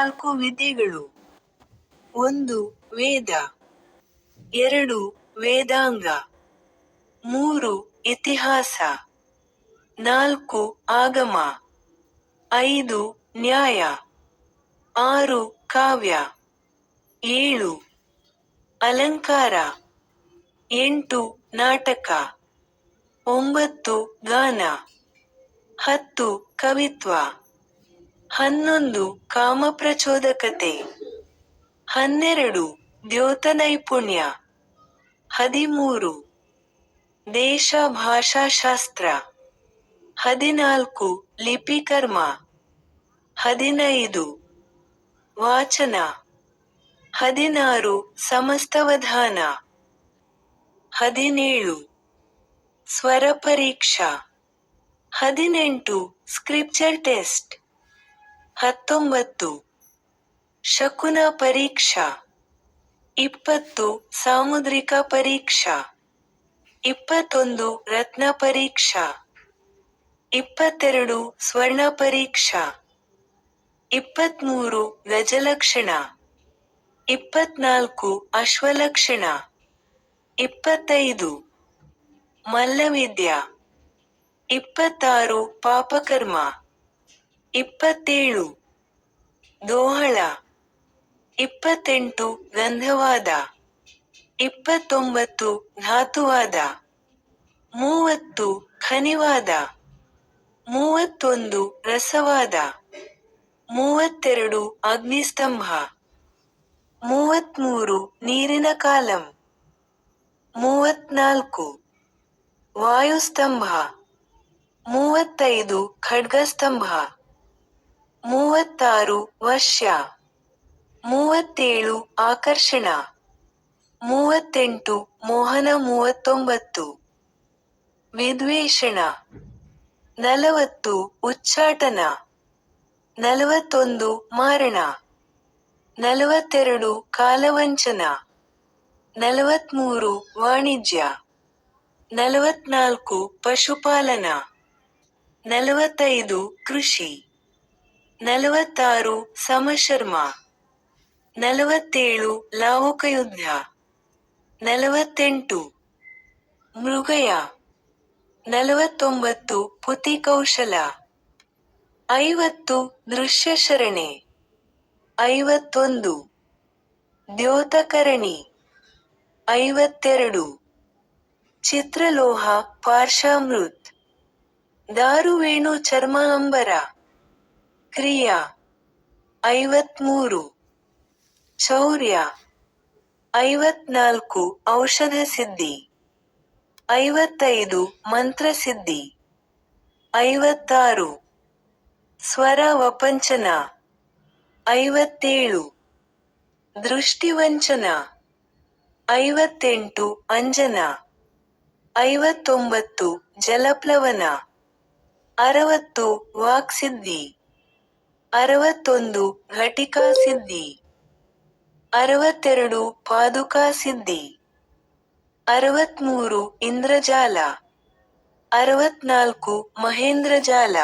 ನಾಲ್ಕು ವಿದ್ಯೆಗಳು ಒಂದು ವೇದ, ಎರಡು ವೇದಾಂಗ, ಮೂರು ಇತಿಹಾಸ, ನಾಲ್ಕು ಆಗಮ, ಐದು ನ್ಯಾಯ, ಆರು ಕಾವ್ಯ, ಏಳು ಅಲಂಕಾರ, ಎಂಟು ನಾಟಕ, ಒಂಬತ್ತು ಗಾನ, ಹತ್ತು ಕವಿತ್ವ. ಹನ್ನೊಂದು ಕಾಮಪ್ರಚೋದಕತೆ. ಹನ್ನೆರಡು ದ್ಯೋತನೈಪುಣ್ಯ. ಹದಿಮೂರು ದೇಶ ಭಾಷಾಶಾಸ್ತ್ರ ಹದಿನಾಲ್ಕು ಲಿಪಿಕರ್ಮ. ಹದಿನೈದು ವಾಚನ. ಹದಿನಾರು ಸಮಸ್ತವಧಾನ. ಹದಿನೇಳು ಸ್ವರ ಪರೀಕ್ಷಾ ಹದಿನೆಂಟು ಸ್ಕ್ರಿಪ್ಚರ್ ಟೆಸ್ಟ್. ಹತ್ತೊಂಬತ್ತು. ಶಕುನ ಪರೀಕ್ಷಾ. ಇಪ್ಪತ್ತು ಸಾಮುದ್ರಿಕ ಪರೀಕ್ಷಾ. ಇಪ್ಪತ್ತೊಂದು ರತ್ನ ಪರೀಕ್ಷಾ. ಇಪ್ಪತ್ತೆರಡು ಸ್ವರ್ಣ ಪರೀಕ್ಷಾ. ಇಪ್ಪತ್ಮೂರು ಗಜಲಕ್ಷಣ. ಇಪ್ಪತ್ನಾಲ್ಕು ಅಶ್ವಲಕ್ಷಣ. ಇಪ್ಪತ್ತೈದು ಮಲ್ಲವಿದ್ಯಾ. ಇಪ್ಪತ್ತಾರು ಪಾಪಕರ್ಮ. ಇಪ್ಪತ್ತೇಳು. ದೋಹಳ. ಇಪ್ಪತ್ತೆಂಟು ಗಂಧವಾದ. ಇಪ್ಪತ್ತೊಂಬತ್ತು ಧಾತುವಾದ. ಮೂವತ್ತು ಖನಿವಾದ. ಮೂವತ್ತೊಂದು ರಸವಾದ. ಮೂವತ್ತೆರಡು ಅಗ್ನಿಸ್ತಂಭ. ಮೂವತ್ಮೂರು ನೀರಿನ ಕಾಲಂ. ಮೂವತ್ನಾಲ್ಕು ವಾಯುಸ್ತಂಭ. ಮೂವತ್ತೈದು ಖಡ್ಗಸ್ತಂಭ. ಮೂವತ್ತಾರು ವರ್ಷ. ಮೂವತ್ತೇಳು ಆಕರ್ಷಣ. ಮೂವತ್ತೆಂಟು ಮೋಹನ ಮೂವತ್ತೊಂಬತ್ತು. ವಿದ್ವೇಷಣ. ನಲವತ್ತು ಉಚ್ಚಾಟನ. ನಲವತ್ತೊಂದು ಮಾರಣ. ನಲವತ್ತೆರಡು ಕಾಲವಂಚನ. ನಲವತ್ಮೂರು ವಾಣಿಜ್ಯ. ನಲವತ್ನಾಲ್ಕು ಪಶುಪಾಲನ. ನಲವತ್ತೈದು ಕೃಷಿ. ನಲವತ್ತಾರು ಸಮಶರ್ಮ ನಲವತ್ತೇಳು ಲಾಹುಕಯುದ್ಧ ನಲವತ್ತೆಂಟು, ಮೃಗಯ. ನಲವತ್ತೊಂಬತ್ತು ಪುತಿಕೌಶಲ ಐವತ್ತು ದೃಶ್ಯಶರಣೆ ಐವತ್ತೊಂದು, ದ್ಯೋತಕರಣಿ. ಐವತ್ತೆರಡು, ಚಿತ್ರಲೋಹ ಪಾರ್ಶಾಮೃತ್ ದಾರುವೇಣು ಚರ್ಮ ಅಂಬರ. ಕ್ರಿಯಾ ಐವತ್ಮೂರು. ಚೌರ್ಯ ಐವತ್ನಾಲ್ಕು. ಔಷಧ ಸಿದ್ಧಿ ಐವತ್ತೈದು. ಮಂತ್ರಸಿದ್ಧಿ ಐವತ್ತಾರು. ಸ್ವರ ವಪಂಚನ ಐವತ್ತೇಳು. ದೃಷ್ಟಿವಂಚನ ಐವತ್ತೆಂಟು. ಅಂಜನ ಐವತ್ತೊಂಬತ್ತು. ಜಲಪ್ಲವನ ಅರವತ್ತು. ವಾಕ್ಸಿದ್ಧಿ ಅರವತ್ತೊಂದು ಘಟಿಕಾ ಸಿದ್ಧಿ ಅರವತ್ತೆರಡು ಪಾದುಕಾ ಸಿದ್ಧಿ ಅರವತ್ಮೂರು ಇಂದ್ರಜಾಲ. ಅರವತ್ನಾಲ್ಕು ಮಹೇಂದ್ರಜಾಲ.